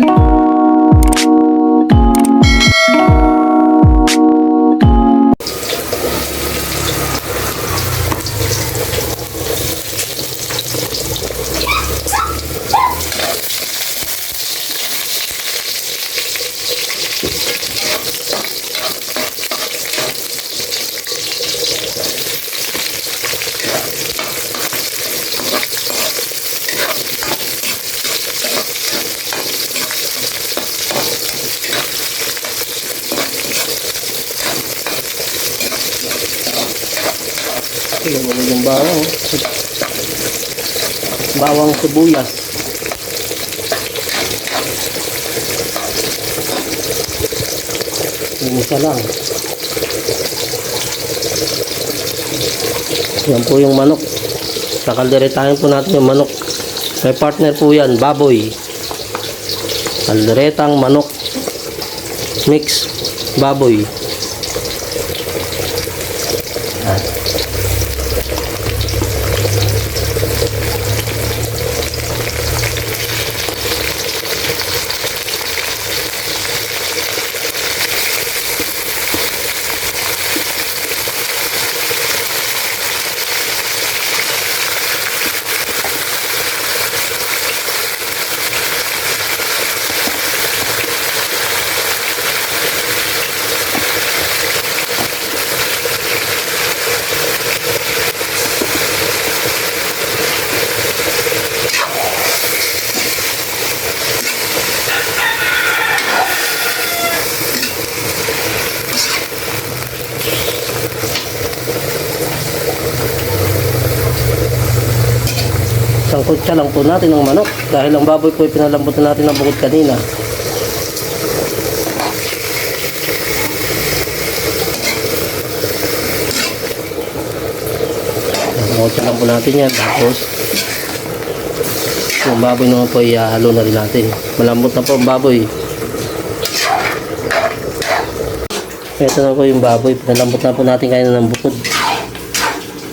Bye. Tingnan mo yung bawang. Bawang sibuyas. Yung isa lang. Yan po yung manok. Kakalderetahin po natin yung manok. May partner po yan, baboy. Kalderetang manok. Mix baboy. Sangkot siya lang po natin ng manok dahil ang baboy po ay pinalambot na natin ng bukod kanina. Sangkot siya lang po natin yan tapos yung baboy naman po ay halo na rin natin. Malambot na po ang baboy. Ito na po yung baboy. Pinalambot na po natin kaya ng bukod.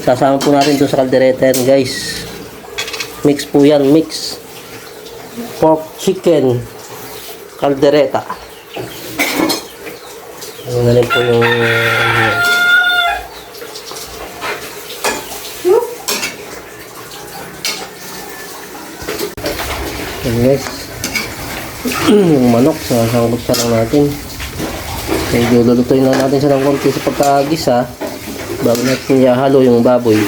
Sasama po natin ito sa kaldereta yan guys. Mix po yan, mix. Pork chicken caldereta. Ano na rin po yung Yan guys. yung manok, sasangkot siya lang natin. Medyo lulutuin lang natin siya ng konti sa pagkagisa bago natin ihalo yung baboy.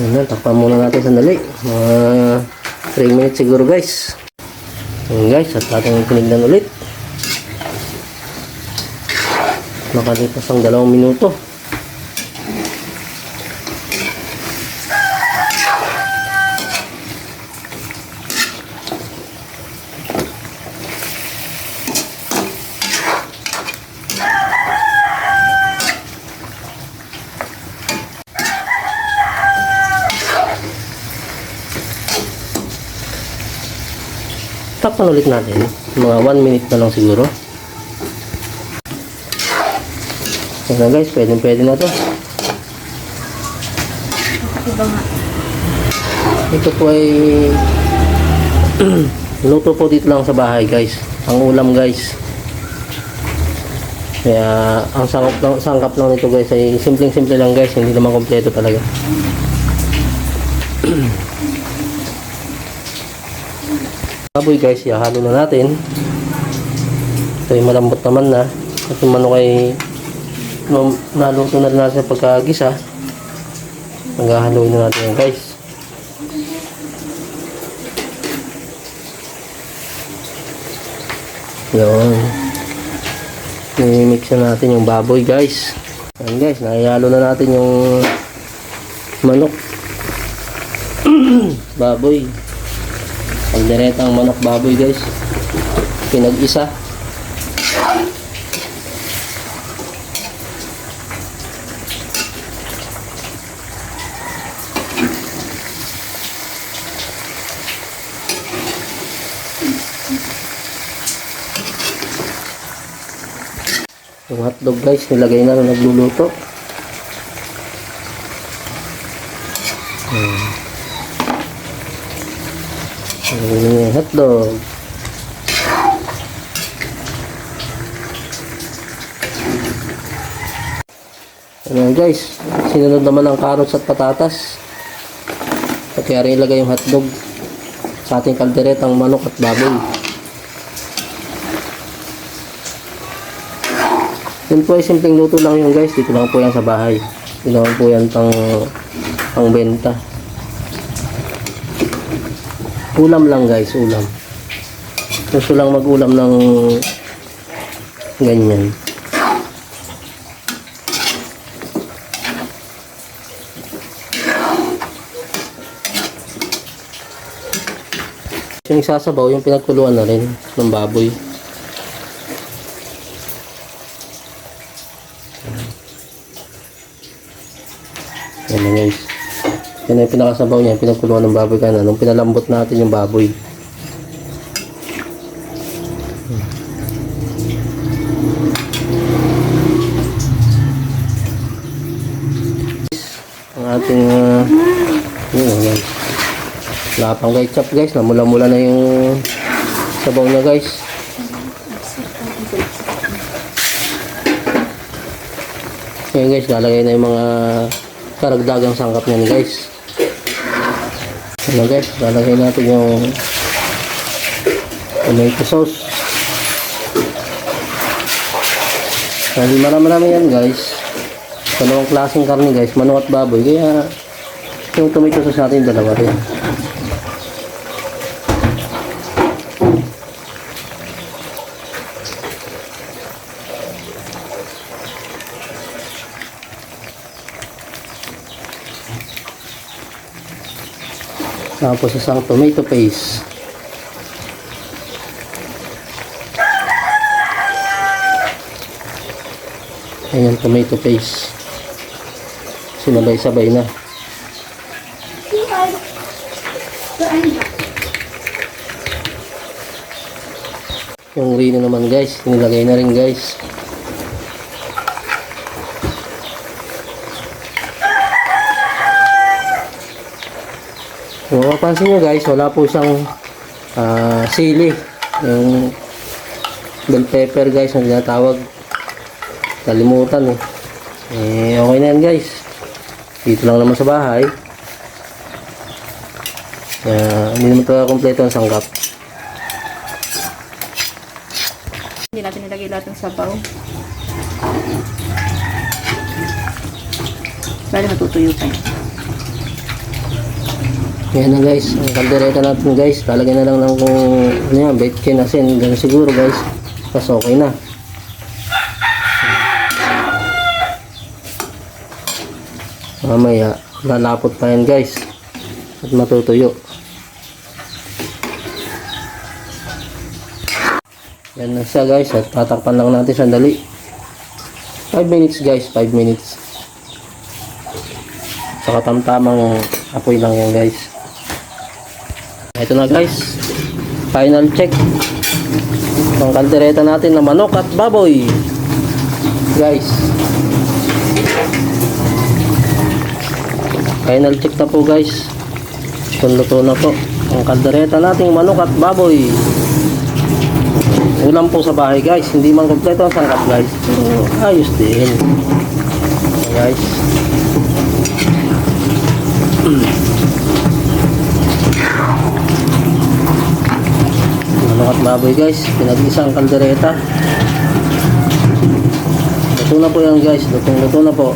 Ayan na, takpan muna natin sandali. Mga 3 minutes siguro guys. Ayan guys, at ating tinignan ulit. Makalipas ang dalawang minuto. Takpan ulit natin. Mga 1 minute na lang siguro. Ayan na guys, pwede pwede na to. Ito po ay luto po dito lang sa bahay guys. Ang ulam guys. Kaya ang sangkap lang, sangkap lang nito guys ay simpleng simple lang guys. Hindi naman kompleto talaga. Baboy guys, ihalo na natin. Ito ay malambot naman na. At yung manok ay naluto na rin natin sa pagkagisa. Maghahaluin na natin yan guys. Yun. I-mix na natin yung baboy guys. Ayan guys, nahihalo na natin yung manok. baboy. Alderetang manok baboy guys. Pinag-isa. Yung hotdog guys, nilagay na nung nagluluto. Hotdog. Ayan guys, sinunod naman ang carrots at patatas. Kaya rin ilagay yung hotdog sa ating kalderetang manok at baboy. Yun po ay simpleng luto lang yun guys. Dito lang po yan sa bahay. Ginawa po yan pang, pang benta. Ulam lang guys, ulam. Gusto lang mag-ulam ng ganyan. Yung isasabaw, yung pinagkuluan na rin ng baboy. Yan na guys. Yan na yung pinakasabaw niya, pinagkuluan ng baboy kana. Nung pinalambot natin yung baboy. Ang ating uh, yun guys. Wala pang ketchup guys. Namula-mula na yung sabaw niya guys. Ngayon guys, lalagay na yung mga karagdagang sangkap niyan guys. Ano guys, lalagay natin yung tomato sauce. Dahil marami-marami yan guys. Dalawang klaseng karne guys, manok at baboy. Kaya yung tomato sauce natin dalawa rin. Tapos isang tomato paste. Ayan, tomato paste. Sinabay-sabay na. Yung rino naman guys, nilagay na rin guys. Kung mapapansin nyo guys, wala po siyang ah, sili. Yung bell pepper guys na tinatawag. Kalimutan eh. Eh, okay na yan guys. Dito lang naman sa bahay. Kaya, hindi naman ito kompleto ang sanggap. Hindi natin nilagay lahat ng sabaw. Bali matutuyo pa. Yan na guys, ang kaldereta natin guys, lalagyan na lang ng kung ano yan, betchin asin, ganun siguro guys. Tapos okay na. Mamaya, lalapot pa yan guys. At matutuyo. Yan na siya guys, at tatakpan lang natin sandali. 5 minutes guys, 5 minutes. Saka tamtamang apoy lang yan guys. Ito na guys. Final check. Ang kaldereta natin na manok at baboy. Guys. Final check na po guys. Kung luto na po. Ang kaldereta nating manok at baboy. Ulam po sa bahay guys. Hindi man kompleto ang sangkap guys. Pero ayos din. Guys. Baboy guys, pinag-isang kaldereta. Luto na po yan guys, lutong luto na po.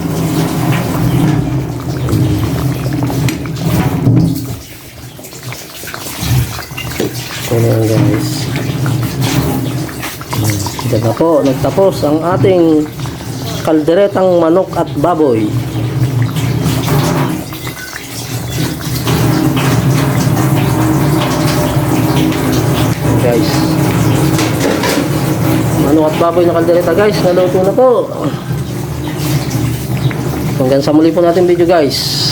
Ito na guys. Diyan na po, nagtapos ang ating kalderetang manok at baboy. Ano at baboy na kaldereta guys, naluto na po. Hanggang sa muli po natin video guys.